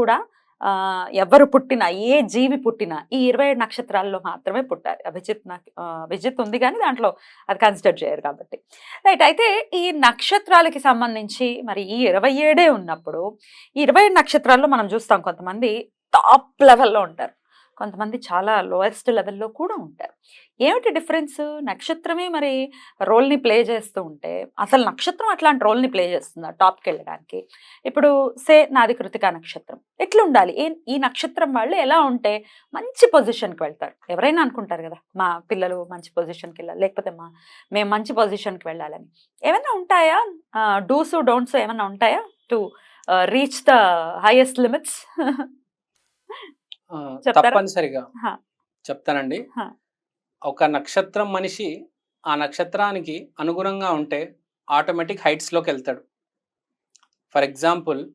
కూడా ఎవరు పుట్టినా ఏ జీవి పుట్టినా ఈ ఇరవై ఏడు నక్షత్రాల్లో మాత్రమే పుట్టారు. అభిజిత్ నాకు అభిజిత్ ఉంది కానీ దాంట్లో అది కన్సిడర్ చేయరు కాబట్టి. రైట్ అయితే ఈ నక్షత్రాలకి సంబంధించి మరి ఈ ఇరవై ఏడే ఉన్నప్పుడు ఈ ఇరవై ఏడు నక్షత్రాల్లో మనం చూస్తాం కొంతమంది టాప్ లెవెల్లో ఉంటారు. కొంతమంది చాలా లోయెస్ట్ లెవెల్లో కూడా ఉంటారు. ఏమిటి డిఫరెన్స్? నక్షత్రమే మరి రోల్ని ప్లే చేస్తూ ఉంటే అసలు నక్షత్రం అట్లాంటి రోల్ని ప్లే చేస్తుందా టాప్కి వెళ్ళడానికి ఇప్పుడు సే నాది కృతికా నక్షత్రం. ఎట్లా ఉండాలి ఏ ఈ నక్షత్రం వాళ్ళు ఎలా ఉంటే మంచి పొజిషన్కి వెళ్తారు? ఎవరైనా అనుకుంటారు కదా మా పిల్లలు మంచి పొజిషన్కి వెళ్ళాలి లేకపోతే మా మేము మంచి పొజిషన్కి వెళ్ళాలని. ఏమైనా ఉంటాయా? డూస్ డోంట్స్ ఏమైనా ఉంటాయా? To reach the highest limits? తప్పనిసరిగా. చెప్తానండి. ఒక నక్షత్రం మనిషి ఆ నక్షత్రానికి అనుగుణంగా ఉంటే ఆటోమేటిక్ హైట్స్లోకి వెళ్తాడు. ఫర్ ఎగ్జాంపుల్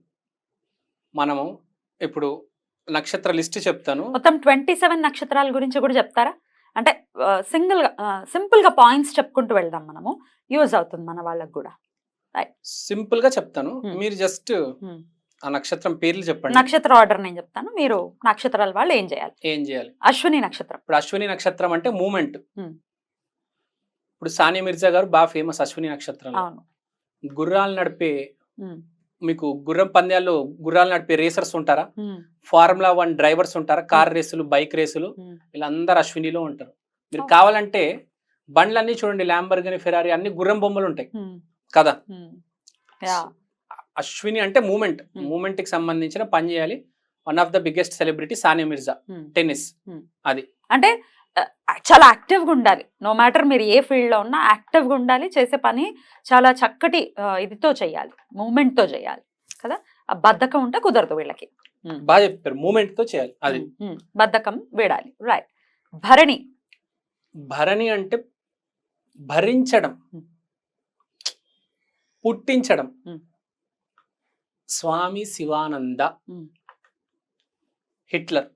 మనము ఇప్పుడు నక్షత్ర లిస్ట్ చెప్తాను. మొత్తం ట్వంటీ సెవెన్ నక్షత్రాల గురించి కూడా చెప్తారా? అంటే సింగిల్గా సింపుల్గా పాయింట్స్ చెప్పుకుంటూ వెళ్దాం మనము. యూజ్ అవుతుంది మన వాళ్ళకి కూడా. సింపుల్గా చెప్తాను. మీరు జస్ట్. ఆ నక్షత్రం పేర్లు చెప్పండి. నక్షత్ర ఆర్డర్ నేను చెప్తాను. మీరు నక్షత్రాల వాళ్ళు ఏం చేయాలి? ఏం చేయాలి? అశ్విని నక్షత్రం. ఇప్పుడు అశ్విని నక్షత్రం అంటే మూమెంట్. ఇప్పుడు సానియా మిర్జా గారు బాగా ఫేమస్ అశ్విని నక్షత్రం అవును. గుర్రాలు నడిపే మీకు గుర్రం పందాల్లో గుర్రాలు నడిపే రేసర్స్ ఉంటారా? ఫార్ములా వన్ డ్రైవర్స్ ఉంటారా? కార్ రేసులు బైక్ రేసులు. వీళ్ళందరూ అశ్వినిలో ఉంటారు. మీరు. కావాలంటే బండ్లన్నీ చూడండి. ల్యాంబర్గని ఫెరారీ అన్ని గుర్రం బొమ్మలు ఉంటాయి. కదా? అశ్విని అంటే మూమెంట్. Hmm. మూమెంట్కి సంబంధించిన పని చేయాలి. One of the biggest celebrity Sania Mirza. Um. Tennis. అంటే ఆ, చాలా యాక్టివ్గా ఉండాలి. నో మ్యాటర్ మీరు ఏ ఫీల్డ్లో ఉన్నా యాక్టివ్గా ఉండాలి చేసే పని చాలా చక్కటి ఇదితో చేయాలి. మూమెంట్తో చేయాలి. కదా? బద్ధకం ఉంటే కుదరదు వీళ్ళకి. బాగా చెప్పారు. మూమెంట్తో చేయాలి. అది. బద్ధకం వీడాలి. రైట్ భరణి. భరణి అంటే భరించడం. Hmm. పుట్టించడం. Hmm. స్వామి శివానంద. హిట్లర్.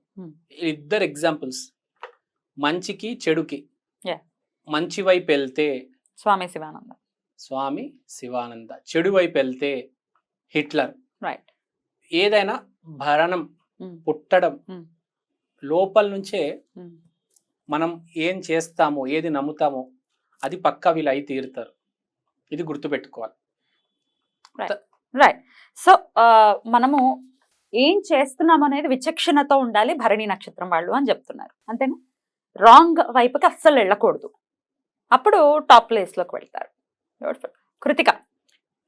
ఇద్దరు ఎగ్జాంపుల్స్ మంచికి చెడుకి. మంచి వైపు వెళ్తే స్వామి శివానంద స్వామి శివానంద చెడు వైపు వెళ్తే హిట్లర్ రైట్ ఏదైనా భరణం పుట్టడం. లోపల నుంచే. మనం ఏం చేస్తామో ఏది నమ్ముతామో అది పక్కా వీళ్ళు అయి తీరుతారు ఇది గుర్తుపెట్టుకోవాలి రైట్ సో మనము ఏం చేస్తున్నాం అనేది విచక్షణతో ఉండాలి భరణి నక్షత్రం వాళ్ళు అని చెప్తున్నారు. అంతేనా? రాంగ్ వైపుకి అస్సలు వెళ్ళకూడదు. అప్పుడు టాప్ ప్లేస్లోకి వెళ్తారు. కృతిక.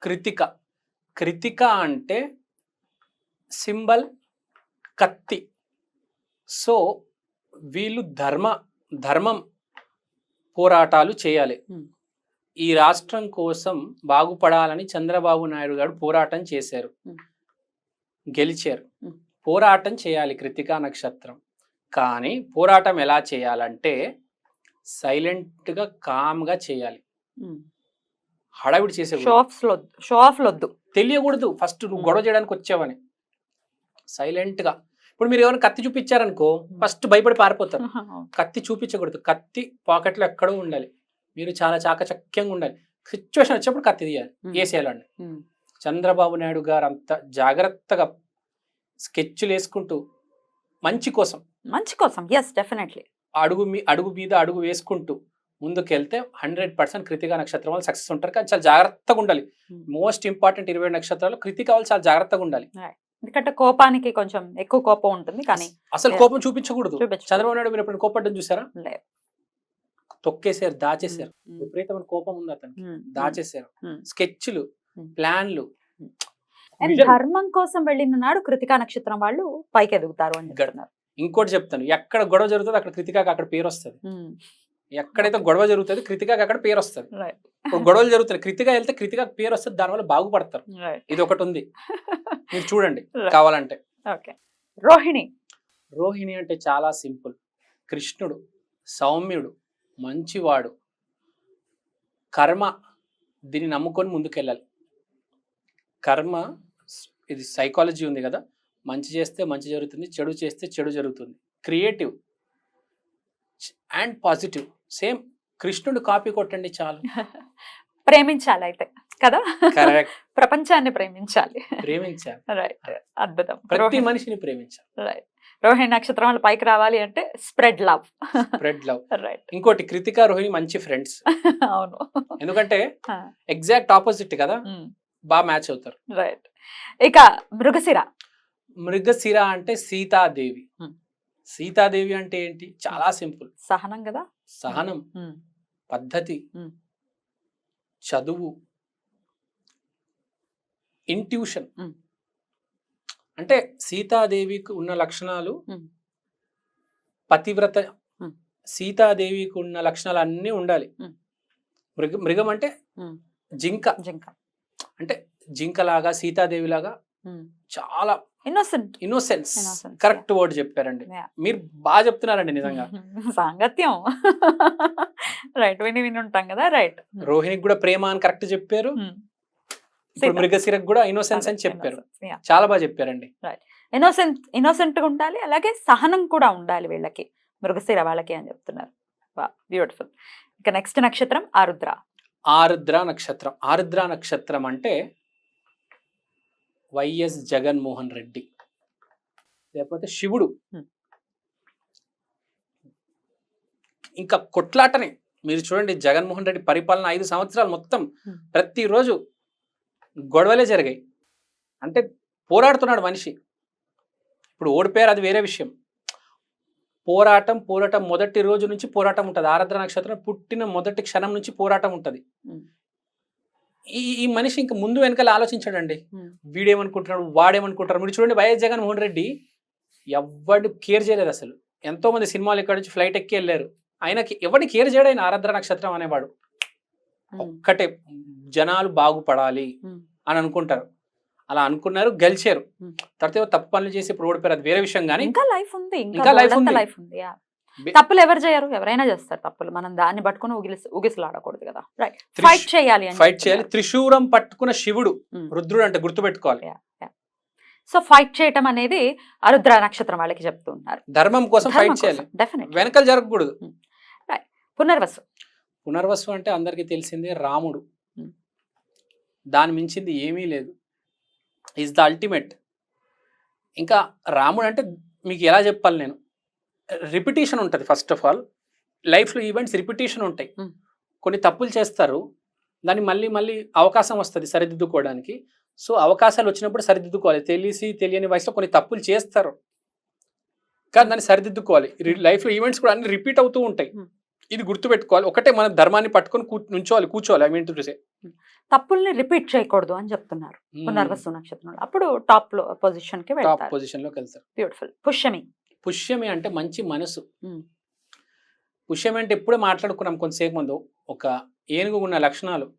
కృతిక. కృతిక అంటే సింబల్ కత్తి. సో వీళ్ళు ధర్మ ధర్మం పోరాటాలు చేయాలి. Hmm. ఈ రాష్ట్రం కోసం బాగుపడాలని చంద్రబాబు నాయుడు గారు పోరాటం చేశారు. గెలిచారు. పోరాటం చేయాలి కృతికా నక్షత్రం. కానీ పోరాటం ఎలా చేయాలంటే సైలెంట్గా కామ్గా చేయాలి. హడావిడి చేసే షో ఆఫ్ వద్దు తెలియకూడదు. ఫస్ట్ నువ్వు గొడవ చేయడానికి వచ్చావని. సైలెంట్గా ఇప్పుడు మీరు ఎవరైనా కత్తి చూపించారనుకో ఫస్ట్ భయపడి పారిపోతారు. కత్తి చూపించకూడదు. కత్తి పాకెట్లో ఎక్కడో ఉండాలి. మీరు చాలా చాకచక్యంగా ఉండాలి. సిచ్యువేషన్ వచ్చినప్పుడు కత్తి తీయాలి. వేసేయాలండి చంద్రబాబు నాయుడు గారు అంత జాగ్రత్తగా స్కెచ్లు వేసుకుంటూ మంచి కోసం మంచి కోసం. ఎస్ డెఫినెట్లీ అడుగు మీ అడుగు మీద అడుగు వేసుకుంటూ ముందుకెళ్తే హండ్రెడ్ పర్సెంట్ కృతికా నక్షత్రం వాళ్ళు సక్సెస్ ఉంటారు. కానీ చాలా జాగ్రత్తగా ఉండాలి. మోస్ట్ ఇంపార్టెంట్ ఇరవై నక్షత్రాలు కృతిక వాళ్ళు చాలా జాగ్రత్తగా ఉండాలి. ఎందుకంటే కోపానికి కొంచెం ఎక్కువ కోపం ఉంటుంది కానీ అసలు. కోపం చూపించకూడదు. చూపించకూడదు. చంద్రబాబు నాయుడు మీరు ఎప్పుడు కోపడ్డం చూసారా? లేదు. తొక్కేసారు దాచేసారు ఉమ్, విపరీతమైన కోపం ఉంది అతనికి. ఉమ్. స్కెచ్లు. ప్లాన్లు. ధర్మం కోసం వెళ్ళిన నాడు కృతికా నక్షత్రం వాళ్ళు పైకి ఎదుగుతారు అని చెప్తున్నారు. ఇంకోటి చెప్తాను. ఎక్కడ గొడవ జరుగుతుంది అక్కడ కృతికాకి అక్కడ పేరు వస్తుంది. ఎక్కడైతే గొడవ జరుగుతుంది కృతికాకి అక్కడ పేరు వస్తుంది. ఇప్పుడు గొడవలు జరుగుతాయి కృతిక వెళ్తే కృతికాకి పేరు వస్తుంది దానివల్ల బాగుపడతారు. ఇది ఒకటి ఉంది. మీరు చూడండి. కావాలంటే. రోహిణి. రోహిణి అంటే చాలా సింపుల్. కృష్ణుడు సౌమ్యుడు మంచివాడు. కర్మ దీన్ని నమ్ముకొని ముందుకెళ్ళాలి. కర్మ ఇది సైకాలజీ ఉంది కదా. మంచి చేస్తే మంచి జరుగుతుంది చెడు చేస్తే చెడు జరుగుతుంది. క్రియేటివ్ అండ్ పాజిటివ్ సేమ్ కృష్ణుడు కాపీ కొట్టండి చాలు. ప్రేమించాలి అయితే కదా? ప్రపంచాన్ని ప్రేమించాలి. ప్రేమించాలి. రైట్ అద్భుతం. ప్రతి మనిషిని ప్రేమించాలి. రైట్ రోహిణి నక్షత్రం వాళ్ళు పైకి రావాలి అంటే spread love. Spread love. Right ఇంకోటి కృతిక రోహిణి మంచి ఫ్రెండ్స్. అవును. ఎందుకంటే. ఎగ్జాక్ట్ ఆపోజిట్ కదా బాగా మ్యాచ్ అవుతారు. రైట్ ఇక మృగశిర. మృగశిర అంటే సీతాదేవి. సీతాదేవి అంటే ఏంటి? చాలా సింపుల్. సహనం కదా? సహనం. పద్ధతి. చదువు. ఇంట్యూషన్. అంటే సీతాదేవికి ఉన్న లక్షణాలు. పతివ్రత. సీతాదేవికి ఉన్న లక్షణాలు అన్నీ ఉండాలి. మృగ మృగం అంటే. జింక. జింక. అంటే జింకలాగా సీతాదేవిలాగా చాలా ఇన్నోసెంట్ ఇన్నోసెన్స్ కరెక్ట్ వర్డ్ చెప్పారండి. మీరు బాగా చెప్తున్నారండి నిజంగా. సాంగత్యం. రైట్ విని విని ఉంటాం కదా రైట్ రోహిణికి కూడా ప్రేమ అని కరెక్ట్ చెప్పారు. ఇప్పుడు మృగశిరకు కూడా ఇన్నోసెన్స్ అని చెప్పారు. చాలా బాగా చెప్పారండి. ఇన్నోసెంట్ ఇన్నోసెంట్గా ఉండాలి అలాగే సహనం కూడా ఉండాలి వీళ్ళకి మృగశిర వాళ్ళకి అని చెప్తున్నారు. బ్యూటిఫుల్ ఇక నెక్స్ట్ నక్షత్రం ఆరుద్ర. ఆరుద్ర నక్షత్రం. ఆరుద్ర నక్షత్రం అంటే వైఎస్ జగన్మోహన్ రెడ్డి లేకపోతే శివుడు. Hmm. ఇంకా కొట్లాటనే. మీరు చూడండి జగన్మోహన్ రెడ్డి పరిపాలన ఐదు సంవత్సరాలు మొత్తం Hmm. ప్రతిరోజు గొడవలే జరిగాయి. అంటే పోరాడుతున్నాడు మనిషి. ఇప్పుడు ఓడిపోయారు అది వేరే విషయం. పోరాటం పోరాటం మొదటి రోజు నుంచి పోరాటం ఉంటుంది. ఆరాధన నక్షత్రం పుట్టిన మొదటి క్షణం నుంచి పోరాటం ఉంటుంది. ఈ ఈ మనిషి ఇంకా ముందు వెనకాల ఆలోచించాడండి. వీడేమనుకుంటున్నాడు వాడేమనుకుంటారు మీరు చూడండి వైఎస్ జగన్మోహన్ రెడ్డి ఎవడు కేర్ చేయలేదు అసలు. ఎంతో మంది సినిమాలు ఇక్కడ నుంచి ఫ్లైట్ ఎక్కి వెళ్ళారు. ఆయనకి ఎవరిని కేర్ చేయడు ఆయన ఆరాధన నక్షత్రం అనేవాడు. ఒక్కటే జనాలు బాగుపడాలి. అని అనుకుంటారు. అలా అనుకున్నారు గెలిచారు. తర్వాత తప్పు పనులు చేసి ఇప్పుడు ఓడిపోయారు. అది వేరే విషయం కానీ ఇంకా లైఫ్ ఉంది ఇంకా లైఫ్ ఉంది. లైఫ్ ఉంది తప్పులు ఎవరు చేయరు ఎవరైనా చేస్తారు తప్పులు. మనం దాన్ని పట్టుకుని ఉగిలిసి ఉగిసలాడకూడదు కదా. ఫైట్ చేయాలి ఫైట్ చేయాలి. త్రిశూరం పట్టుకున్న శివుడు. రుద్రుడు అంటే గుర్తుపెట్టుకోవాలి. సో ఫైట్ చేయటం అనేది ఆరుద్ర నక్షత్రం వాళ్ళకి చెప్తూ ఉన్నారు. ధర్మం కోసం ఫైట్ చేయాలి. డెఫినెట్ వెనకాల జరగకూడదు. పునర్వసు. పునర్వసు అంటే అందరికీ తెలిసిందే రాముడు. దాని మించింది ఏమీ లేదు. ఈజ్ ద అల్టిమేట్ ఇంకా రాముడు అంటే మీకు ఎలా చెప్పాలి నేను? రిపిటేషన్ ఉంటుంది ఫస్ట్ ఆఫ్ ఆల్ లైఫ్లో ఈవెంట్స్ రిపిటేషన్ ఉంటాయి. కొన్ని తప్పులు చేస్తారు. దాన్ని మళ్ళీ మళ్ళీ అవకాశం వస్తుంది సరిదిద్దుకోవడానికి. సో అవకాశాలు వచ్చినప్పుడు సరిదిద్దుకోవాలి. తెలిసి తెలియని వయసులో కొన్ని తప్పులు చేస్తారు. కానీ దాన్ని సరిదిద్దుకోవాలి. లైఫ్లో ఈవెంట్స్ కూడా అన్ని రిపీట్ అవుతూ ఉంటాయి. ఇది గుర్తుపెట్టుకోవాలి. ఒకటే మన ధర్మాన్ని పట్టుకొని కూ నుంచోవాలి కూర్చోవాలి. ఐ మీన్ టు సే తప్పుల్ని రిపీట్ చేయకూడదు అని చెప్తున్నారు. పునర్వసు నక్షత్రంలో. అప్పుడు టాప్లో పొజిషన్కి టాప్ పొజిషన్లోకి వెళ్తారు. బ్యూటిఫుల్. పుష్యమి. పుష్యమి అంటే మంచి మనసు. పుష్యమి అంటే ఎప్పుడే మాట్లాడుకున్నాం కొంతసేపు ముందు. ఒక ఏనుగు ఉన్న లక్షణాలు.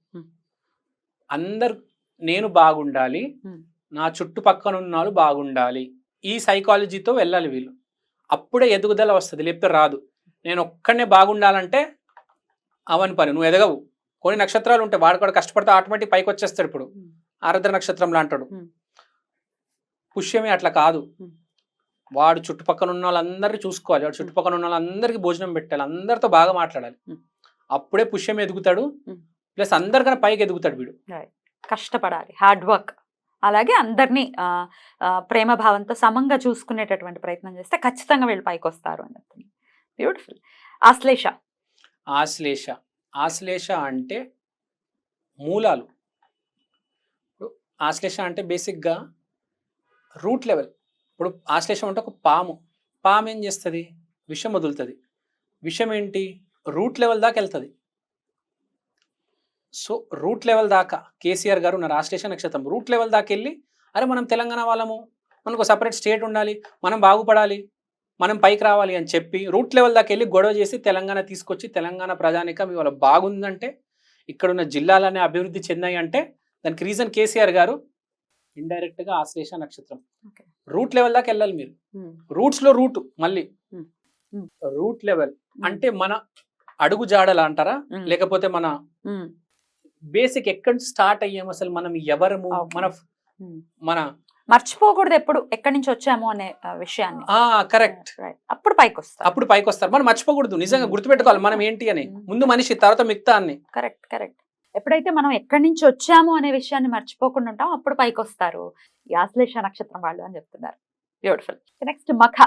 అందరు నేను బాగుండాలి. నా చుట్టుపక్కల ఉన్న వాళ్ళు బాగుండాలి. ఈ సైకాలజీతో వెళ్ళాలి వీళ్ళు. అప్పుడే ఎదుగుదల వస్తుంది. లేకపోతే రాదు. నేను ఒక్కడనే బాగుండాలంటే అవని పని. నువ్వు ఎదగవు. కొన్ని నక్షత్రాలు ఉంటాయి. వాడు కూడా కష్టపడితే ఆటోమేటిక్ పైకి వచ్చేస్తాడు ఇప్పుడు. ఆరాధన నక్షత్రంలో అంటాడు Hmm. పుష్యమే అట్లా కాదు. వాడు చుట్టుపక్కల ఉన్న వాళ్ళందరినీ చూసుకోవాలి. వాడు చుట్టుపక్కల ఉన్న వాళ్ళందరికీ భోజనం పెట్టాలి. అందరితో బాగా మాట్లాడాలి. అప్పుడే పుష్యం ఎదుగుతాడు. ప్లస్ అందరికన్నా పైకి ఎదుగుతాడు వీడు. కష్టపడాలి. Hard work. అలాగే అందరినీ ఆ, ఆ, ప్రేమ భావంతో సమంగా చూసుకునేటటువంటి ప్రయత్నం చేస్తే ఖచ్చితంగా వీళ్ళు పైకి వస్తారు అని బ్యూటిఫుల్ ఆశ్లేష. ఆశ్లేష. ఆశ్లేష అంటే మూలాలు. ఇప్పుడు ఆశ్లేష అంటే బేసిక్గా రూట్ లెవెల్. ఇప్పుడు ఆశ్లేషం అంటే ఒక పాము. పాము ఏం చేస్తుంది? విషం వదులుతుంది. విషం ఏంటి? రూట్ లెవెల్ దాకా వెళ్తుంది. సో రూట్ లెవెల్ దాకా కేసీఆర్ గారు ఉన్నారు ఆశ్లేష నక్షత్రం. రూట్ లెవెల్ దాకా వెళ్ళి అరే మనం తెలంగాణ వాళ్ళము. మనకు సపరేట్ స్టేట్ ఉండాలి. మనం బాగుపడాలి. మనం పైకి రావాలి అని చెప్పి రూట్ లెవెల్ దాకా వెళ్ళి గొడవ చేసి తెలంగాణ తీసుకొచ్చి తెలంగాణ ప్రజానికం ఇవాళ బాగుందంటే ఇక్కడున్న జిల్లాలనే అభివృద్ధి చెందాయి అంటే దానికి రీజన్ కేసీఆర్ గారు ఇండైరెక్ట్గా ఆశ్లేష నక్షత్రం. రూట్ లెవెల్ దాకా వెళ్ళాలి మీరు. రూట్స్లో రూట్ మళ్ళీ. రూట్ లెవెల్ అంటే మన అడుగు జాడలా అంటారా? లేకపోతే మన బేసిక్ ఎక్కడి స్టార్ట్ అయ్యాము అసలు మనం? ఎవరము. మన. మన మర్చిపోకూడదు ఎప్పుడు ఎక్కడి నుంచి వచ్చాము అనే విషయాన్ని. ఆ కరెక్ట్. అప్పుడు పైకి వస్తాం అప్పుడు పైకి వస్తారు మనం మర్చిపోకూడదు. నిజంగా Hmm. గుర్తుపెట్టుకోవాలి మనం ఏంటి అని. Hmm. ముందు మనిషి తర్వాత మిగతా అన్ని. కరెక్ట్ కరెక్ట్ ఎప్పుడైతే మనం ఎక్కడి నుంచి వచ్చాము అనే విషయాన్ని మర్చిపోకుండా ఉంటాం అప్పుడు పైకి వస్తారు ఈ ఆశ్లేష నక్షత్రం వాళ్ళు అని చెప్తున్నారు. బ్యూటిఫుల్ నెక్స్ట్ మఖ.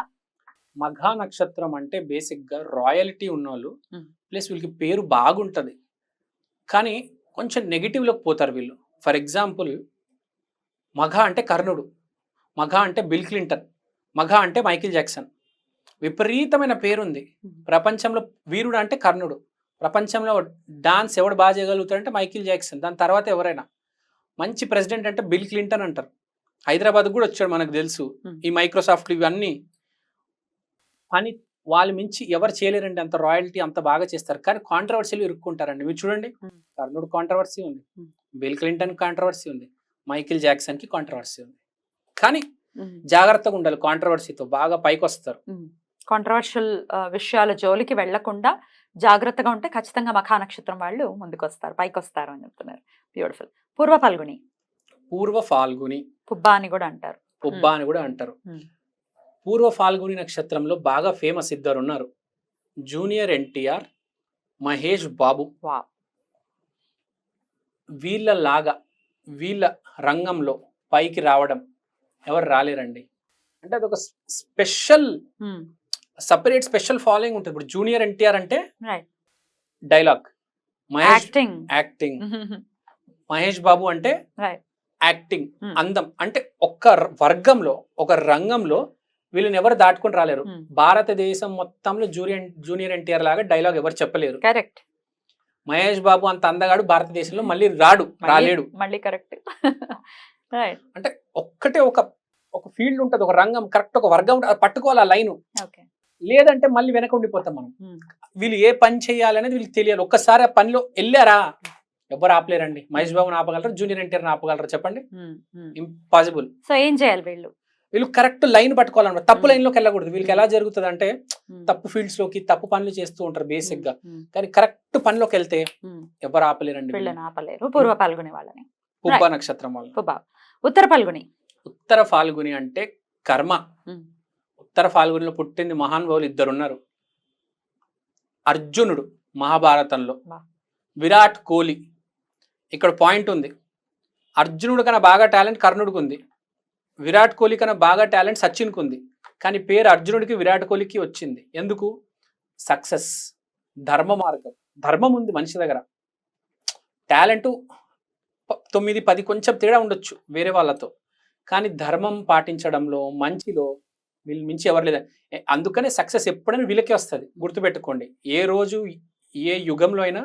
మఘా నక్షత్రం అంటే బేసిక్గా రాయల్టీ ఉన్నోళ్ళు Hmm. ప్లస్ వీళ్ళకి పేరు బాగుంటది. కానీ కొంచెం నెగిటివ్లోకి పోతారు వీళ్ళు. ఫర్ ఎగ్జాంపుల్ మఘ అంటే కర్ణుడు మఘ అంటే బిల్ క్లింటన్ మఘ అంటే మైకిల్ జాక్సన్. విపరీతమైన పేరుంది. ప్రపంచంలో వీరుడు అంటే కర్ణుడు. ప్రపంచంలో డాన్స్ ఎవడు బాగా చేయగలుగుతాడంటే మైకిల్ జాక్సన్. దాని తర్వాత ఎవరైనా. మంచి ప్రెసిడెంట్ అంటే బిల్ క్లింటన్ అంటారు. హైదరాబాద్ కూడా వచ్చాడు మనకు తెలుసు. ఈ మైక్రోసాఫ్ట్ ఇవన్నీ. పని వాళ్ళు మించి ఎవరు చేయలేరండి. అంత రాయల్టీ అంత బాగా చేస్తారు. కానీ కాంట్రవర్సీలు ఇరుక్కుంటారండి. మీరు చూడండి. కర్ణుడు కాంట్రవర్సీ ఉంది. బిల్ క్లింటన్ కాంట్రవర్సీ ఉంది. మైకిల్ జాక్సన్కి కాంట్రవర్సీ ఉంది. కానీ జాగ్రత్తగా ఉండాలి కాంట్రవర్సీతో బాగా పైకి వస్తారు కాంట్రవర్షియల్ విషయాల జోలికి వెళ్ళకుండా జాగ్రత్తగా ఉంటే ఖచ్చితంగా మఖా నక్షత్రం వాళ్ళు ముందుకు వస్తారు పైకి వస్తారు అని చెప్తున్నారు. బ్యూటిఫుల్ పూర్వ పల్గుని. పూర్వ ఫాల్గుని. పుబ్బా అని కూడా అంటారు. ఉబ్బ అని కూడా అంటారు. పూర్వ ఫాల్గుని నక్షత్రంలో బాగా ఫేమస్ ఇద్దరు ఉన్నారు. Junior NTR Mahesh Babu. Wow. వీళ్ళలాగా వీళ్ళ రంగంలో పైకి రావడం ఎవరు రాలేరండి? అంటే అదొక స్పెషల్ సపరేట్ స్పెషల్ ఫాలోయింగ్ ఉంటుంది. ఇప్పుడు జూనియర్ ఎన్టీఆర్ అంటే dialogue. Acting. Acting. Mahesh Babu అంటే. యాక్టింగ్. అందం. అంటే ఒక్క వర్గంలో ఒక రంగంలో వీళ్ళని ఎవరు దాటుకొని రాలేరు. భారతదేశం మొత్తంలో జూనియర్ జూనియర్ ఎన్టీఆర్ లాగా డైలాగ్ ఎవరు చెప్పలేరు. కరెక్ట్. మహేష్ బాబు అంత అందగాడు భారతదేశంలో మళ్ళీ రాడు రాలేడు. మళ్ళీ కరెక్ట్. అంటే ఒక్కటే ఒక ఒక ఫీల్డ్ ఉంటది ఒక రంగం కరెక్ట్ ఒక వర్గం పట్టుకోవాలి ఆ లైన్. లేదంటే మళ్ళీ వెనక ఉండిపోతాం మనం. వీళ్ళు ఏ పని చేయాలనేది వీళ్ళకి తెలియాలి. ఒక్కసారి ఆ పనిలో వెళ్ళారా? ఎవరు ఆపలేరండి. మహేష్ బాబుని ఆపగలరా? జూనియర్ ఎన్టీఆర్ ఆపగలరా? చెప్పండి. ఇంపాసిబుల్ సో ఏం చేయాలి వీళ్ళు? వీళ్ళు కరెక్ట్ లైన్ పట్టుకోవాలన్నమాట. తప్పు Hmm. లైన్లోకి వెళ్ళకూడదు. వీళ్ళకి ఎలా జరుగుతుంది అంటే. తప్పు ఫీల్డ్స్లోకి తప్పు పనులు చేస్తూ ఉంటారు బేసిక్గా. కానీ కరెక్ట్ పనిలోకి వెళ్తే. ఎవరు ఆపలేరండి వీళ్ళని? ఆపలేరు. పూర్వ పాల్గొనే వాళ్ళని. పుబ్బ నక్షత్రం వాళ్ళు. ఉత్తర పాల్గొని. ఉత్తర ఫాల్గుని అంటే కర్మ. ఉత్తర ఫాల్గునిలో పుట్టింది మహానుభావులు ఇద్దరు ఉన్నారు అర్జునుడు మహాభారతంలో. విరాట్ కోహ్లీ. ఇక్కడ పాయింట్ ఉంది. అర్జునుడు కన్నా బాగా టాలెంట్ కర్ణుడికి ఉంది. విరాట్ కోహ్లీ కన్నా బాగా టాలెంట్ సచిన్కి ఉంది. కానీ పేరు అర్జునుడికి విరాట్ కోహ్లీకి వచ్చింది. ఎందుకు? సక్సెస్. ధర్మ మార్గం. ధర్మం ఉంది మనిషి దగ్గర. టాలెంట్ తొమ్మిది పది కొంచెం తేడా ఉండొచ్చు వేరే వాళ్ళతో. కానీ ధర్మం పాటించడంలో మంచిలో వీళ్ళు మించి ఎవరు లేదా అందుకనే సక్సెస్ ఎప్పుడైనా వీళ్ళకే వస్తుంది. గుర్తుపెట్టుకోండి. ఏ రోజు ఏ యుగంలో అయినా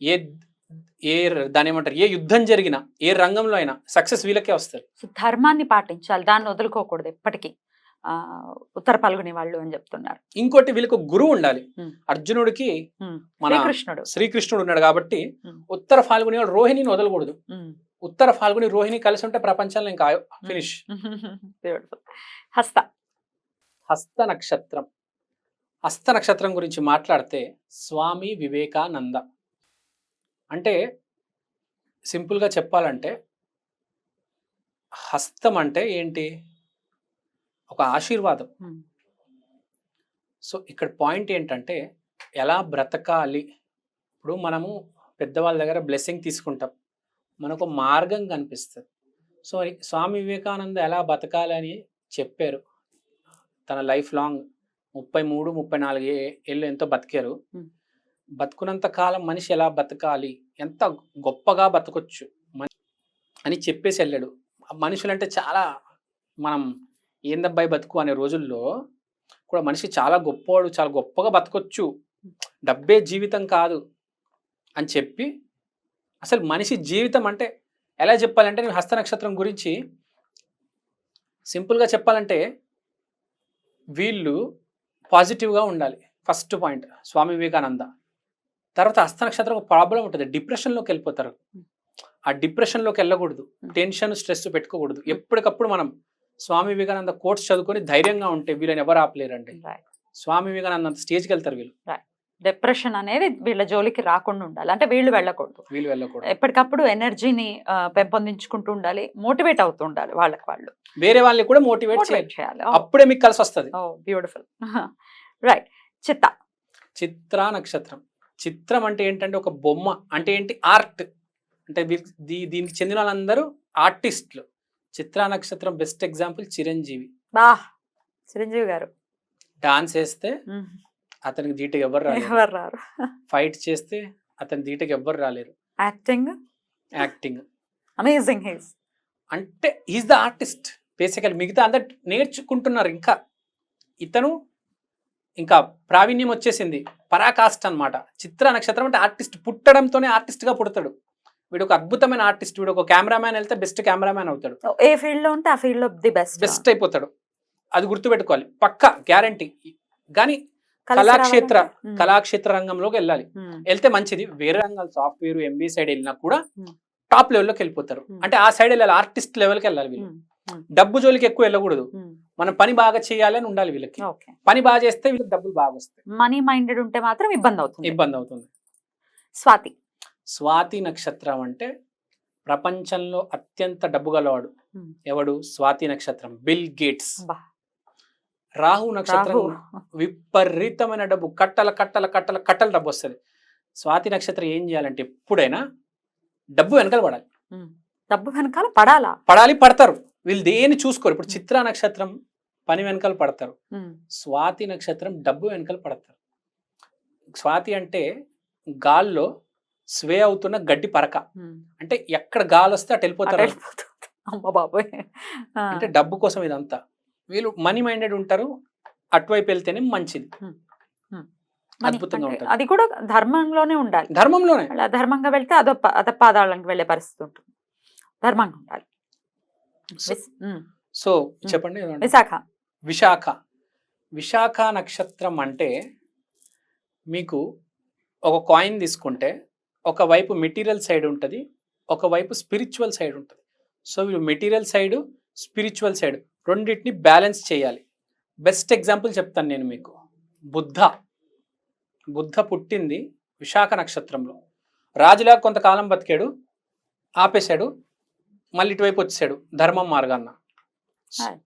ఏ ఏ దాని ఏమంటారు? ఏ యుద్ధం జరిగినా ఏ రంగంలో అయినా సక్సెస్ వీళ్ళకే వస్తుంది. సో ధర్మాన్ని పాటించాలి. దాన్ని వదులుకోకూడదు ఎప్పటికీ. ఆ ఉత్తర పాల్గొనే వాళ్ళు అని చెప్తున్నారు. ఇంకోటి వీళ్ళకి గురువు ఉండాలి. అర్జునుడికి. మన శ్రీకృష్ణుడు. శ్రీకృష్ణుడు ఉన్నాడు కాబట్టి. ఉత్తర ఫాల్గుని వాడు రోహిణిని వదలకూడదు. ఉత్తర ఫాల్గుని రోహిణి కలిసి ఉంటే ప్రపంచంలో ఇంకా ఫినిష్. హస్త. హస్త నక్షత్రం. హస్త నక్షత్రం గురించి మాట్లాడితే స్వామి వివేకానంద. అంటే సింపుల్గా చెప్పాలంటే హస్తం అంటే ఏంటి? ఒక ఆశీర్వాదం. సో ఇక్కడ పాయింట్ ఏంటంటే ఎలా బ్రతకాలి? ఇప్పుడు మనము పెద్దవాళ్ళ దగ్గర బ్లెస్సింగ్ తీసుకుంటాం. మనకు మార్గం కనిపిస్తుంది. సో స్వామి వివేకానంద ఎలా బతకాలి అని చెప్పారు. తన లైఫ్ లాంగ్ ముప్పై మూడు ముప్పై నాలుగు ఏళ్ళు ఎంతో బతికారు. బతుకునంత కాలం మనిషి ఎలా బతకాలి? ఎంత గొప్పగా బతకొచ్చు? అని చెప్పేసి వెళ్ళాడు. మనుషులంటే చాలా మనం ఏందబ్బాయి బతుకు అనే రోజుల్లో కూడా మనిషి చాలా గొప్పవాడు చాలా గొప్పగా బతకొచ్చు. డబ్బే జీవితం కాదు అని చెప్పి అసలు మనిషి జీవితం అంటే ఎలా చెప్పాలంటే నేను హస్త నక్షత్రం గురించి సింపుల్గా చెప్పాలంటే వీళ్ళు పాజిటివ్గా ఉండాలి. First point. స్వామి వివేకానంద. తర్వాత హస్త నక్షత్రం ఒక ప్రాబ్లం ఉంటుంది డిప్రెషన్లోకి వెళ్ళిపోతారు. ఆ డిప్రెషన్లోకి వెళ్ళకూడదు. టెన్షన్ స్ట్రెస్ పెట్టుకోకూడదు. ఎప్పటికప్పుడు మనం స్వామి వివేకానంద కోర్స్ చదువుకొని ధైర్యంగా ఉంటే వీళ్ళని ఎవరు ఆపలేరండి. స్వామి వివేకానంద స్టేజ్కి వెళ్తారు వీళ్ళు. డిప్రెషన్ అనేది వీళ్ళ జోలికి రాకుండా ఉండాలి. అంటే వీళ్ళు వెళ్ళకూడదు. వీళ్ళు వెళ్ళకూడదు. ఎప్పటికప్పుడు ఎనర్జీని పెంపొందించుకుంటూ ఉండాలి. మోటివేట్ అవుతూ ఉండాలి వాళ్ళకి వాళ్ళు. వేరే వాళ్ళని కూడా మోటివేట్ చేయాలి. మోటివేట్ చేయాలి అప్పుడే మీకు కలిసి వస్తుంది బ్యూటిఫుల్ రైట్ చిత్త చిత్ర నక్షత్రం. చిత్రం అంటే ఏంటంటే ఒక బొమ్మ. అంటే ఏంటి? ఆర్ట్. అంటే దీ- దీనికి చెందిన వాళ్ళందరూ ఆర్టిస్టులు. చిత్ర నక్షత్రం బెస్ట్ ఎగ్జాంపుల్ చిరంజీవి. బా! చిరంజీవి గారు. డాన్స్ వేస్తే. అతనికి ఎవ్వరు రాలేరు. ఎవరు రారు. ఫైట్ చేస్తే అతని ధీటగా ఎవ్వరు రాలేరు. యాక్టింగ్? యాక్టింగ్. Amazing he's. అంటే ఈజ్ ద ఆర్టిస్ట్. బేసికల్ మిగతా అందరు నేర్చుకుంటున్నారు ఇంకా. ఇతను ఇంకా ప్రావీణ్యం వచ్చేసింది. పరాకాష్ట అన్నమాట. చిత్ర నక్షత్రం అంటే ఆర్టిస్ట్ పుట్టడంతోనే artist గా పుడతాడు. వీడు ఒక అద్భుతమైన ఆర్టిస్ట్ వీడు ఒక కెమెరామ్యాన్ వెళ్తే బెస్ట్ కెమెరామ్యాన్ అవుతాడు. ఏ ఫీల్డ్లో ఉంటే ఆ ఫీల్డ్లో ది బెస్ట్. బెస్ట్ అయిపోతాడు. అది గుర్తుపెట్టుకోవాలి. పక్కా గ్యారంటీ. కానీ కళాక్షేత్ర కళాక్షేత్ర రంగంలోకి వెళ్ళాలి. వెళ్తే మంచిది. వేరే రంగాలు సాఫ్ట్వేర్ ఎంబీ సైడ్ వెళ్ళినా కూడా. టాప్ లెవెల్లోకి వెళ్ళిపోతారు. అంటే ఆ సైడ్ వెళ్ళాలి ఆర్టిస్ట్ లెవెల్కి వెళ్ళాలి వీళ్ళు. డబ్బు జోలికి ఎక్కువ వెళ్ళకూడదు. మనం పని బాగా చేయాలని ఉండాలి వీళ్ళకి. పని బాగా చేస్తే వీళ్ళకి డబ్బులు బాగా వస్తాయి. మనీ మైండెడ్ ఉంటే మాత్రం ఇబ్బంది అవుతుంది. ఇబ్బంది అవుతుంది. స్వాతి. స్వాతి నక్షత్రం అంటే ప్రపంచంలో అత్యంత డబ్బు గలవాడు. ఎవడు? స్వాతి నక్షత్రం. Bill gates. రాహు నక్షత్రం విపరీతమైన డబ్బు. కట్టల కట్టల కట్టల కట్టల డబ్బు వస్తుంది. స్వాతి నక్షత్రం ఏం చేయాలంటే ఎప్పుడైనా డబ్బు వెనకాల పడాలి. డబ్బు వెనకాల పడాలా? పడాలి పడతారు. వీళ్ళు దేని చూసుకోరు. ఇప్పుడు చిత్ర నక్షత్రం పని వెనకాల పడతారు. స్వాతి నక్షత్రం డబ్బు వెనకాల పడతారు. స్వాతి అంటే గాల్లో స్వే అవుతున్న గడ్డి పరక. అంటే ఎక్కడ గాలి వస్తే అటు వెళ్ళిపోతారు. అమ్మ బాబోయ్. అంటే డబ్బు కోసం ఇదంతా. వీళ్ళు మనీ మైండెడ్ ఉంటారు. అటువైపు వెళ్తేనే మంచిది. అద్భుతంగా ఉంటుంది. అది కూడా ధర్మంలోనే ఉండాలి. ధర్మంలోనే. ధర్మంగా వెళ్తే అదో ప- అదో పాదాలకు వెళ్ళే పరిస్థితి ఉంటుంది. ధర్మంగా ఉండాలి. సో చెప్పండి. విశాఖ. విశాఖ. విశాఖ నక్షత్రం అంటే మీకు ఒక కాయిన్ తీసుకుంటే ఒకవైపు మెటీరియల్ సైడ్ ఉంటుంది ఒకవైపు స్పిరిచువల్ సైడ్ ఉంటుంది. సో మీరు మెటీరియల్ సైడ్ స్పిరిచువల్ సైడ్ రెండింటిని బ్యాలెన్స్ చేయాలి. బెస్ట్ ఎగ్జాంపుల్ చెప్తాను నేను మీకు. బుద్ధ. బుద్ధ పుట్టింది విశాఖ నక్షత్రంలో. రాజులా కొంతకాలం బతికాడు ఆపేశాడు మళ్ళీ ఇటువైపు వచ్చాడు ధర్మం మార్గాన్న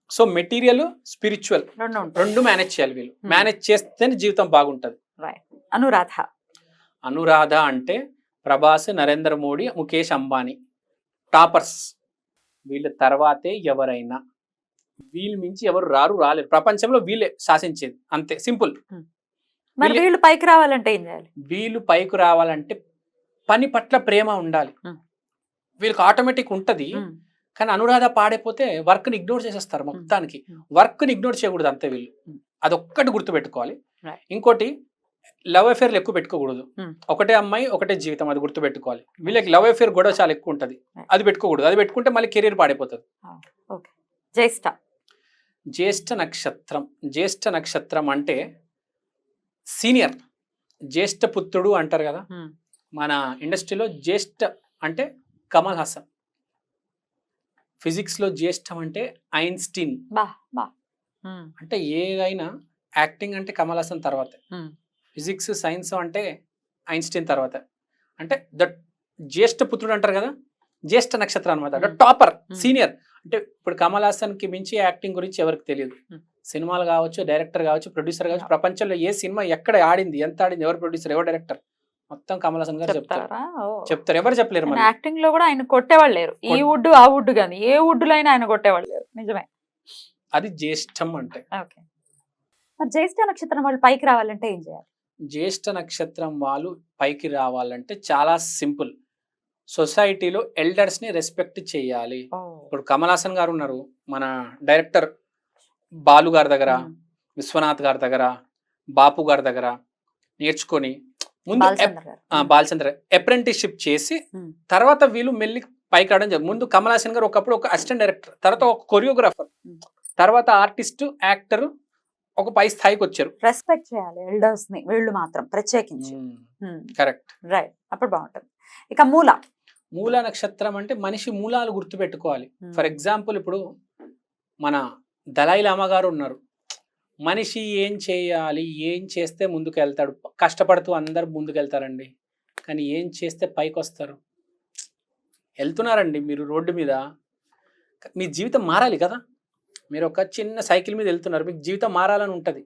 సో మెటీరియల్ స్పిరిచువల్ రెండు మేనేజ్ చేయాలి వీళ్ళు. మేనేజ్ చేస్తేనే జీవితం బాగుంటది. అనురాధ. అనురాధ అంటే ప్రభాస్ నరేంద్ర మోడీ ముఖేష్ అంబానీ. టాపర్స్ వీళ్ళ తర్వాతే ఎవరైనా. వీళ్ళు మించి ఎవరు రారు రాలేరు. ప్రపంచంలో వీళ్ళే శాసించేది. అంతే. సింపుల్. మరి వీళ్ళే- పైకి రావాలంటే ఏం చేయాలి? వీళ్ళు పైకి రావాలంటే పని పట్ల ప్రేమ ఉండాలి. వీళ్ళకి ఆటోమేటిక్ ఉంటది. కానీ అనురాధ పాడైపోతే వర్క్ని ఇగ్నోర్ చేసేస్తారు మొత్తానికి. Hmm. వర్క్ని ఇగ్నోర్ చేయకూడదు అంతే వీళ్ళు. Hmm. అదొక్కటి గుర్తుపెట్టుకోవాలి. ఇంకోటి లవ్ అఫేర్లు ఎక్కువ పెట్టుకోకూడదు. Hmm. ఒకటే అమ్మాయి ఒకటే జీవితం అది గుర్తుపెట్టుకోవాలి. వీళ్ళకి లవ్ అఫేర్ గొడవ చాలా ఎక్కువ ఉంటది. అది పెట్టుకోకూడదు. అది పెట్టుకుంటే మళ్ళీ కెరీర్ పాడైపోతుంది. జ్యేష్ఠ. జ్యేష్ఠ నక్షత్రం. జ్యేష్ఠ నక్షత్రం అంటే సీనియర్. జ్యేష్ఠ పుత్రుడు అంటారు కదా. మన ఇండస్ట్రీలో జ్యేష్ఠ అంటే కమల్ హాసన్. ఫిజిక్స్లో జ్యేష్ఠం అంటే ఐన్స్టీన్ బా బా ఉమ్. అంటే ఏదైనా యాక్టింగ్ అంటే కమల్ హాసన్ తర్వాత. ఫిజిక్స్ సైన్స్ అంటే ఐన్స్టీన్ తర్వాత అంటే ద జ్యేష్ఠ పుత్రుడు అంటారు కదా జ్యేష్ఠ నక్షత్రం అనమాట Hmm. టాపర్. సీనియర్ అంటే ఇప్పుడు కమల్ హాసన్కి మించి యాక్టింగ్ గురించి ఎవరికి తెలియదు. సినిమాలు కావచ్చు డైరెక్టర్ కావచ్చు ప్రొడ్యూసర్ కావచ్చు. ప్రపంచంలో ఏ సినిమా ఎక్కడ ఆడింది ఎంత ఆడింది ఎవరు ప్రొడ్యూసర్ ఎవరు డైరెక్టర్ మొత్తం కమల్ హాసన్ గారు చెప్తారు. చెప్తారా? ఎవరు చెప్పలేరు మరి? యాక్టింగ్లో కూడా ఆయన కొట్టేవాళ్ళు లేరు ఈ వుడ్ ఆ వుడ్ గాని. ఏ వుడ్లో అయినా ఆయన కొట్టేవాళ్ళు లేరు నిజమే. అది జ్యేష్ఠం అంటే. ఓకే. మరి జ్యేష్ఠ నక్షత్రం వాళ్ళు పైకి రావాలంటే ఏం చేయాలి? జ్యేష్ఠ నక్షత్రం వాళ్ళు పైకి రావాలంటే చాలా సింపుల్. సొసైటీలో ఎల్డర్స్ని రెస్పెక్ట్ చేయాలి. ఇప్పుడు కమల్ హాసన్ గారు ఉన్నారు. మన డైరెక్టర్ బాలు గారి దగ్గర. విశ్వనాథ్ గారి దగ్గర బాపు గారి దగ్గర నేర్చుకొని ముందు బాలచంద్ర అప్రెంటిస్షిప్ చేసి. తర్వాత వీళ్ళు మెల్లి పైకి రావడం జరిగింది. ముందు కమల్ హాసన్ గారు ఒకప్పుడు ఒక అసిస్టెంట్ డైరెక్టర్ తర్వాత ఒక కొరియోగ్రాఫర్. తర్వాత ఆర్టిస్ట్ యాక్టర్ ఒక పై స్థాయికి వచ్చారు. రెస్పెక్ట్ చేయాలి ఎల్డర్స్ని వీళ్ళు మాత్రం ప్రత్యేకించి. కరెక్ట్ రైట్ అప్పుడు బాగుంటుంది. ఇక మూల. మూల నక్షత్రం అంటే మనిషి మూలాలు గుర్తుపెట్టుకోవాలి. ఫర్ ఎగ్జాంపుల్ ఇప్పుడు మన దలై లామా గారు ఉన్నారు. మనిషి ఏం చేయాలి? ఏం చేస్తే ముందుకు వెళ్తాడు కష్టపడుతూ అందరు ముందుకు వెళ్తారండి కానీ ఏం చేస్తే పైకి వస్తారు వెళ్తున్నారండి మీరు రోడ్డు మీద. మీ జీవితం మారాలి కదా? మీరు ఒక చిన్న సైకిల్ మీద వెళ్తున్నారు. మీకు జీవితం మారాలని ఉంటుంది.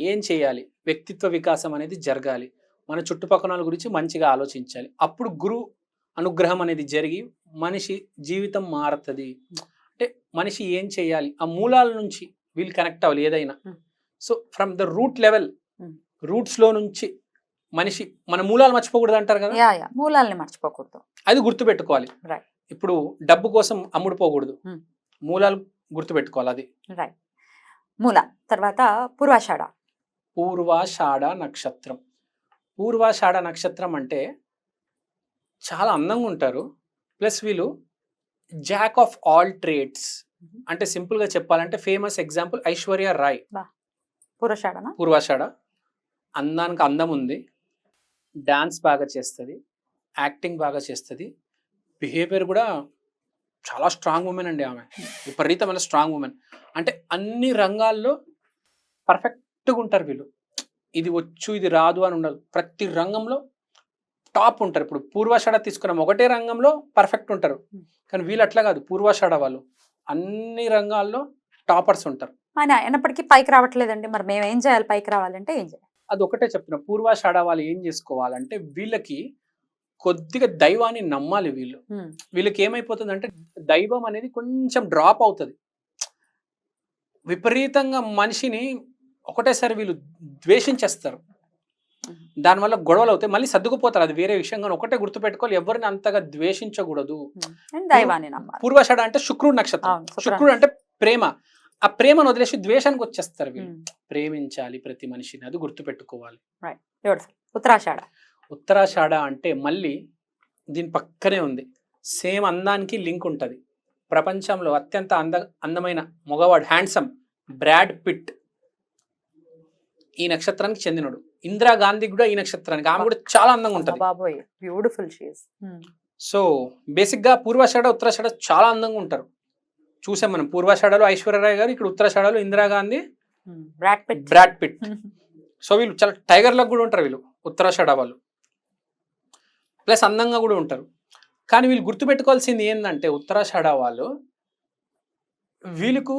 ఏం చేయాలి? వ్యక్తిత్వ వికాసం అనేది జరగాలి. మన చుట్టుపక్కల గురించి మంచిగా ఆలోచించాలి. అప్పుడు గురు అనుగ్రహం అనేది జరిగి మనిషి జీవితం మారుతుంది. అంటే మనిషి ఏం చేయాలి? ఆ మూలాల నుంచి వీళ్ళు కనెక్ట్ అవ్వాలి ఏదైనా. So from the root level Hmm. రూట్స్లో నుంచి మనిషి మన మూలాలు మర్చిపోకూడదు అంటారు కదా? మూలాల్ని మర్చిపోకూడదు. అది గుర్తుపెట్టుకోవాలి. ఇప్పుడు డబ్బు కోసం అమ్ముడుపోకూడదు. మూలాలు గుర్తుపెట్టుకోవాలి అది. మూల తర్వాత పూర్వాషాఢ. పూర్వాషాఢ నక్షత్రం. పూర్వాషాఢ నక్షత్రం అంటే చాలా అందంగా ఉంటారు. ప్లస్ వీళ్ళు జాక్ ఆఫ్ ఆల్ ట్రేడ్స్. అంటే సింపుల్గా చెప్పాలంటే ఫేమస్ ఎగ్జాంపుల్ ఐశ్వర్య రాయ్. పూర్వాషాఢ. అందానికి అందం ఉంది. డాన్స్ బాగా చేస్తుంది. యాక్టింగ్ బాగా చేస్తుంది. బిహేవియర్ కూడా చాలా స్ట్రాంగ్ ఉమెన్ అండి ఆమె. విపరీతమైన స్ట్రాంగ్ ఉమెన్. అంటే అన్ని రంగాల్లో పర్ఫెక్ట్గా ఉంటారు వీళ్ళు. ఇది వచ్చు ఇది రాదు అని ఉండదు. ప్రతి రంగంలో టాప్ ఉంటారు. ఇప్పుడు పూర్వాషాఢ తీసుకున్నాం. ఒకటే రంగంలో పర్ఫెక్ట్ ఉంటారు. కానీ వీళ్ళు అట్లా కాదు. పూర్వాషాఢ వాళ్ళు. అన్ని రంగాల్లో టాపర్స్ ఉంటారు. ఆయన అయినప్పటికీ పైకి రావట్లేదండి. మరి మేము ఏం చేయాలి? పైకి రావాలంటే ఏం చేయాలి? అది ఒకటే చెప్తున్నా. పూర్వాషాఢ వాళ్ళు ఏం చేసుకోవాలంటే వీళ్ళకి కొద్దిగా దైవాన్ని నమ్మాలి వీళ్ళు. వీళ్ళకి ఏమైపోతుందంటే దైవం అనేది కొంచెం డ్రాప్ అవుతుంది. విపరీతంగా మనిషిని ఒకటేసారి వీళ్ళు ద్వేషించేస్తారు. దానివల్ల గొడవలు అవుతాయి. మళ్ళీ సర్దుకుపోతారు. అది వేరే విషయం. కానీ ఒకటే గుర్తుపెట్టుకోవాలి. ఎవరిని అంతగా ద్వేషించకూడదు. పూర్వాషాఢ అంటే శుక్రుడు నక్షత్రం. శుక్రుడు అంటే ప్రేమ. ఆ ప్రేమను వదిలేసి ద్వేషానికి వచ్చేస్తారు వీళ్ళు. ప్రేమించాలి ప్రతి మనిషిని. అది గుర్తుపెట్టుకోవాలి. ఉత్తరాషాఢ. ఉత్తరాషాఢ అంటే మళ్ళీ దీని పక్కనే ఉంది. సేమ్ అందానికి లింక్ ఉంటుంది. ప్రపంచంలో అత్యంత అంద అందమైన మగవాడు హ్యాండ్సమ్ బ్రాడ్ పిట్ ఈ నక్షత్రానికి చెందినడు. ఇందిరా గాంధీ కూడా ఈ నక్షత్రానికి. ఆమె కూడా చాలా అందంగా ఉంటుంది. బాబోయ్ బ్యూటిఫుల్ షీస్ సో బేసిక్గా పూర్వాషాఢ ఉత్తరాషాఢ చాలా అందంగా ఉంటారు. చూసాం మనం పూర్వాషాఢలో ఐశ్వర్యరాయ్ గారు ఇక్కడ ఉత్తరాషాఢలో Indira Gandhi Brad Pitt Brad Pitt so వీళ్ళు చాలా టైగర్లకు కూడా ఉంటారు వీళ్ళు ఉత్తరాషాఢ వాళ్ళు. ప్లస్ అందంగా కూడా ఉంటారు. కానీ వీళ్ళు గుర్తుపెట్టుకోవాల్సింది ఏంటంటే ఉత్తరాషాఢ వాళ్ళు వీళ్ళకు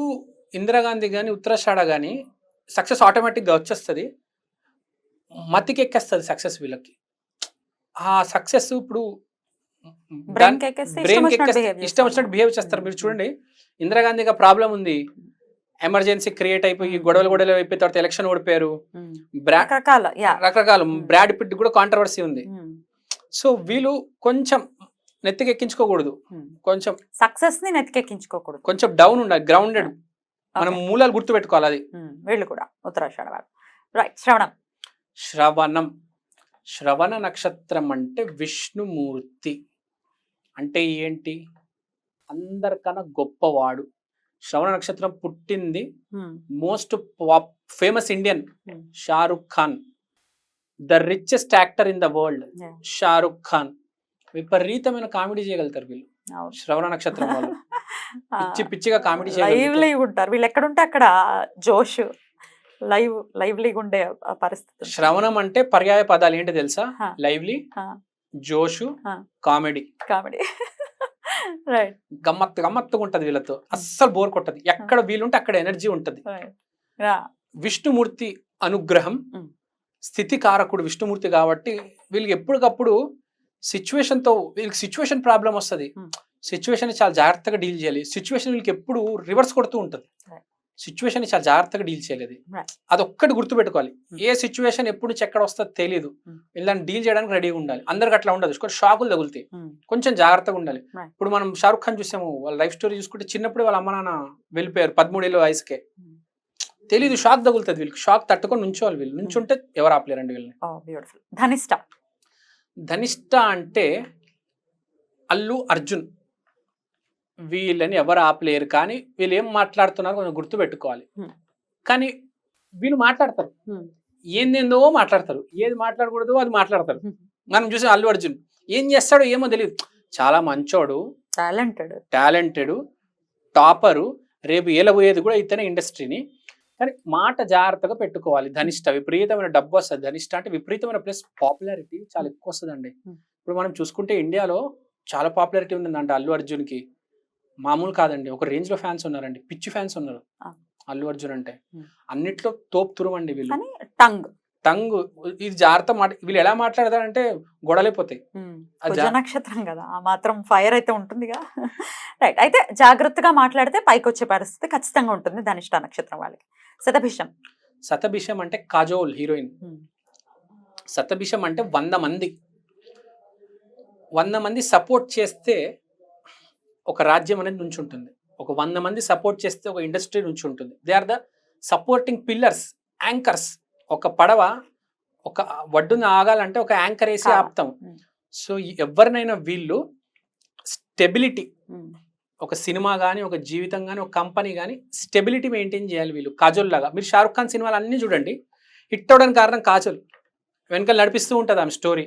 ఇందిరాగాంధీ కానీ ఉత్తరాషాఢ కానీ సక్సెస్ ఆటోమేటిక్గా వచ్చేస్తుంది. మతికి ఎక్కేస్తుంది సక్సెస్ వీళ్ళకి. ఆ సక్సెస్ ఇప్పుడు బ్రెయిన్ ఇష్టం వచ్చినట్టు బిహేవ్ చేస్తారు. మీరు చూడండి ఇందిరాగాంధీగా ప్రాబ్లం ఉంది. ఎమర్జెన్సీ క్రియేట్ అయిపోయి గొడవలు గొడవలు అయిపోయిన తర్వాత ఎలక్షన్ ఓడిపోయారు. Hmm. రకరకాల యా రకరకాల. బ్రాడ్ పిట్ కూడా కాంట్రవర్సీ ఉంది. సో వీళ్ళు కొంచెం నెత్తికి ఎక్కించుకోకూడదు కొంచెం సక్సెస్ని నెత్తికెక్కించుకోకూడదు. కొంచెం డౌన్ ఉండాలి గ్రౌండెడ్ మనం. మూలాలు గుర్తుపెట్టుకోవాలి అది. Hmm. వీళ్ళు కూడా ఉత్తరాషాఢ రైట్ శ్రవణం. శ్రవణం. శ్రవణ నక్షత్రం అంటే విష్ణుమూర్తి. అంటే ఏంటి? అందరికన్నా గొప్పవాడు. శ్రవణ నక్షత్రం పుట్టింది. Most famous Indian. Shahrukh Khan. The richest actor in the world. Shahrukh Khan. విపరీతమైన కామెడీ చేయగలుగుతారు వీళ్ళు. శ్రవణ నక్షత్రం వాళ్ళు. పిచ్చి పిచ్చిగా కామెడీ చేయగలుగుతారు. వీళ్ళు ఎక్కడుంటే అక్కడ జోష్. లైవ్ లైవ్ లీగ్ ఉండే పరిస్థితి. శ్రవణం అంటే పర్యాయ పదాలు ఏంటి తెలుసా. లైవ్లీ. జోషు. కామెడీ కామెడీ రైట్ గమ్మత్తు గమ్మత్తుగా ఉంటది వీళ్ళతో అస్సలు బోర్ కొట్టదు ఎక్కడ వీలుంటే అక్కడ ఎనర్జీ ఉంటది విష్ణుమూర్తి అనుగ్రహం. స్థితి కారకుడు విష్ణుమూర్తి కాబట్టి వీళ్ళకి ఎప్పటికప్పుడు సిచ్యువేషన్తో వీళ్ళకి సిచ్యువేషన్ ప్రాబ్లం వస్తుంది. సిచ్యువేషన్ చాలా జాగ్రత్తగా డీల్ చేయాలి సిచ్యువేషన్ వీళ్ళకి ఎప్పుడు రివర్స్ కొడుతూ ఉంటుంది. సిచ్యువేషన్ చాలా జాగ్రత్తగా డీల్ చేయాలి అది ఒక్కటి గుర్తుపెట్టుకోవాలి. Mm. ఏ సిచ్యువేషన్ ఎప్పుడు నుంచి ఎక్కడ వస్తుందో తెలియదు Mm. వీళ్ళు దాన్ని డీల్ చేయడానికి రెడీగా ఉండాలి. అందరికి అట్లా ఉండదు. కొన్ని షాకులు తగులుతాయి. Hmm. కొంచెం జాగ్రత్తగా ఉండాలి. ఇప్పుడు మనం షారుఖ్ ఖాన్ చూసాము వాళ్ళ లైఫ్ స్టోరీ చూసుకుంటే చిన్నప్పుడు వాళ్ళ అమ్మ నాన్న వెళ్ళిపోయారు పదమూడేళ్ళ వయసుకే. Hmm. తెలీదు షాక్ తగులుతుంది వీళ్ళకి. షాక్ తట్టుకొని నుంచోవాలి వీళ్ళు. నుంచుంటే ఎవరు ఆపలేరండి వీళ్ళని. ధనిష్ట. ధనిష్ట అంటే అల్లు అర్జున్. వీళ్ళని ఎవరు ఆపలేరు కానీ వీళ్ళు ఏం మాట్లాడుతున్నారో కొంచెం గుర్తు పెట్టుకోవాలి. కానీ వీళ్ళు మాట్లాడతారు. ఏందేందో మాట్లాడతారు. ఏది మాట్లాడకూడదో అది మాట్లాడతారు. మనం చూసాం అల్లు అర్జున్ ఏం చేస్తాడో ఏమో తెలియదు. చాలా మంచోడు. టాలెంటెడ్. Talented topper. రేపు ఏలబోయేది కూడా ఇతనే ఇండస్ట్రీని. కానీ మాట జాగ్రత్తగా పెట్టుకోవాలి. ధనిష్ట విపరీతమైన డబ్బు వస్తుంది. ధనిష్ట అంటే విపరీతమైన ప్లస్ పాపులారిటీ చాలా ఎక్కువ వస్తుందండి. ఇప్పుడు మనం చూసుకుంటే ఇండియాలో చాలా పాపులారిటీ ఉందండి అల్లు అర్జున్కి. మామూలు కాదండి. ఒక రేంజ్లో ఫ్యాన్స్ ఉన్నారండి. పిచ్చి ఫ్యాన్స్ ఉన్నారు. అల్లు అర్జున్ అంటే. అన్నిట్లో తోపు తురుమండి వీళ్ళు. టంగ్. టంగ్ ఇది జాగ్రత్త మాట వీళ్ళు ఎలా మాట్లాడతారంటే గొడవలైపోతాయి నక్షత్రం కదా. ఆ మాత్రం ఫైర్ అయితే ఉంటుందిగా. రైట్. అయితే జాగ్రత్తగా మాట్లాడితే పైకి వచ్చే పరిస్థితి ఖచ్చితంగా ఉంటుంది ధనిష్ట నక్షత్రం వాళ్ళకి. శతభిషం. శతభిషం అంటే కాజోల్ హీరోయిన్. శతభిషం అంటే వంద మంది. వంద మంది సపోర్ట్ చేస్తే ఒక రాజ్యం అనేది నుంచి ఉంటుంది. ఒక వంద మంది సపోర్ట్ చేస్తే ఒక ఇండస్ట్రీ నుంచి ఉంటుంది. They are the supporting pillars anchors ఒక పడవ ఒక ఒడ్డున ఆగాలంటే ఒక యాంకర్ వేసి. ఆపుతాం. సో ఎవరినైనా వీళ్ళు స్టెబిలిటీ ఒక సినిమా కానీ ఒక జీవితం కానీ ఒక కంపెనీ కానీ స్టెబిలిటీ మెయింటైన్ చేయాలి వీళ్ళు. కాజోల్ లాగా. మీరు షారుఖ్ ఖాన్ సినిమాలు అన్నీ చూడండి. హిట్ అవడానికి కారణం కాజోల్. వెనకాల నడిపిస్తూ ఉంటుంది ఆమె స్టోరీ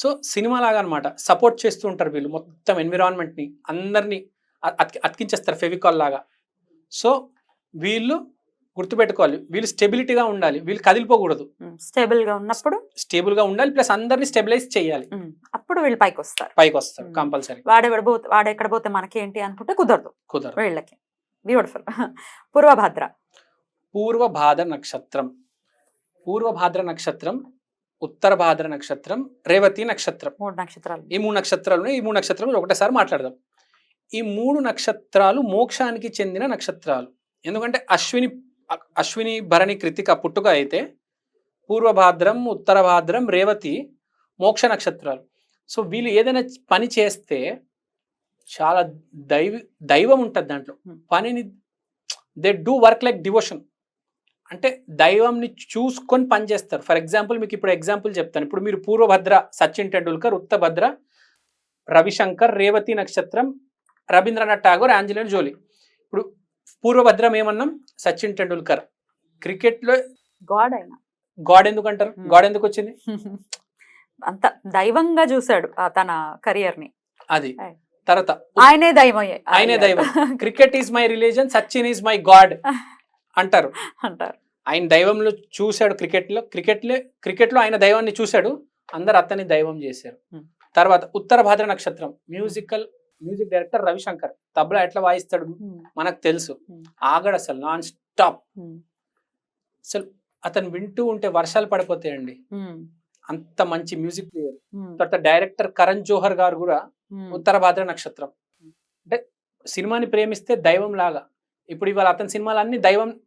సో సినిమా లాగా అనమాట సపోర్ట్ చేస్తూ ఉంటారు వీళ్ళు. మొత్తం ఎన్విరాన్మెంట్ని అందరినీ అతికి అతికించేస్తారు ఫెవికాల్ లాగా సో వీళ్ళు గుర్తుపెట్టుకోవాలి. వీళ్ళు స్టెబిలిటీగా ఉండాలి. వీళ్ళు కదిలిపోకూడదు. స్టేబుల్గా ఉన్నప్పుడు స్టేబుల్గా ఉండాలి. ప్లస్ అందరినీ స్టెబిలైజ్ చేయాలి. అప్పుడు వీళ్ళు పైకి వస్తారు పైకి వస్తారు. కంపల్సరీ. వాడెవడ పోతే వాడెక్కడ పోతే మనకి ఏంటి అనుకుంటే కుదరదు. కుదరదు. వీళ్ళకి. బ్యూటిఫుల్. పూర్వభద్ర. పూర్వభాద్ర నక్షత్రం. పూర్వభాద్ర నక్షత్రం ఉత్తర భాద్ర నక్షత్రం రేవతి నక్షత్రం. మూడు నక్షత్రాలు. ఈ మూడు నక్షత్రాలు. ఈ మూడు నక్షత్రాలు ఒకటేసారి మాట్లాడదాం. ఈ మూడు నక్షత్రాలు మోక్షానికి చెందిన నక్షత్రాలు. ఎందుకంటే అశ్విని అశ్విని భరణి కృతిక పుట్టుక అయితే పూర్వభాద్రం ఉత్తర భాద్రం రేవతి మోక్ష నక్షత్రాలు. సో వీళ్ళు ఏదైనా పని చేస్తే చాలా దైవ దైవం ఉంటుంది దాంట్లో. పనిని they do work like devotion. అంటే దైవంని చూసుకొని పని చేస్తారు. ఫర్ ఎగ్జాంపుల్ మీకు ఇప్పుడు ఎగ్జాంపుల్ చెప్తాను. ఇప్పుడు మీరు పూర్వభద్ర సచిన్ టెండూల్కర్ ఉత్తభద్ర రవిశంకర్ రేవతి నక్షత్రం రవీంద్రనాథ్ ఠాగూర్ ఆంజనేయ జోలి. ఇప్పుడు పూర్వభద్రం ఏమన్నాం? సచిన్ టెండూల్కర్. క్రికెట్లో గాడ్ అయినా. గాడ్ ఎందుకు అంటారు. గాడ్ ఎందుకు వచ్చింది అంత దైవంగా చూశాడు తన కెరియర్ని అది. తర్వాత ఆయనే దైవం ఆయనే. దైవం. Cricket is my religion Sachin is my god. అంటారు. అంటారు. ఆయన దైవంలో చూశాడు క్రికెట్లో క్రికెట్లో క్రికెట్లో ఆయన దైవాన్ని చూశాడు అందరు అతన్ని దైవం చేశారు. తర్వాత ఉత్తర భాద్ర నక్షత్రం musical music director Ravishankar tabla ఎట్లా వాయిస్తాడు? మనకు తెలుసు. ఆగడు అసలు నాన్ స్టాప్ అసలు అతను వింటూ ఉంటే వర్షాలు పడిపోతాయండి. అంత మంచి మ్యూజిక్ ప్లేయర్ తర్వాత డైరెక్టర్ కరణ్ జోహర్ గారు కూడా ఉత్తర భాద్ర నక్షత్రం. అంటే సినిమాని ప్రేమిస్తే దైవం లాగా. ఇప్పుడు ఇవాళ అతని సినిమాలు అన్ని దైవం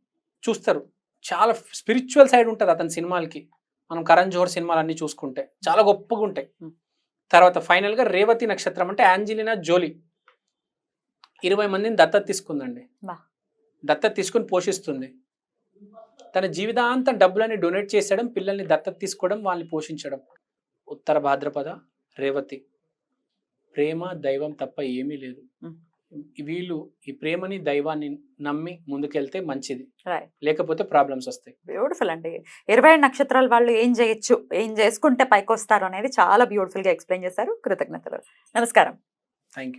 చూస్తారు. చాలా స్పిరిచువల్ సైడ్ ఉంటుంది అతని సినిమాలకి. మనం కరణ్ జోహర్ సినిమాలు అన్ని చూసుకుంటే చాలా గొప్పగా ఉంటాయి. తర్వాత final గా రేవతి నక్షత్రం అంటే ఆంజలినా జోలీ. ఇరవై మందిని దత్తత తీసుకుందండి. దత్తత తీసుకుని పోషిస్తుంది. తన జీవితాంతం డబ్బులని డొనేట్ చేసడం పిల్లల్ని దత్తత తీసుకోవడం వాళ్ళని పోషించడం. ఉత్తర భాద్రపద రేవతి. ప్రేమ దైవం తప్ప ఏమీ లేదు. వీళ్ళు ఈ ప్రేమని దైవాన్ని నమ్మి ముందుకెళ్తే మంచిది. లేకపోతే ప్రాబ్లమ్స్ వస్తాయి. బ్యూటిఫుల్ అండి. ఇరవై నక్షత్రాల వాళ్ళు ఏం చేయొచ్చు ఏం చేసుకుంటే పైకి వస్తారు అనేది చాలా బ్యూటిఫుల్గా ఎక్స్ప్లెయిన్ చేశారు. కృతజ్ఞతలు. నమస్కారం. Thank you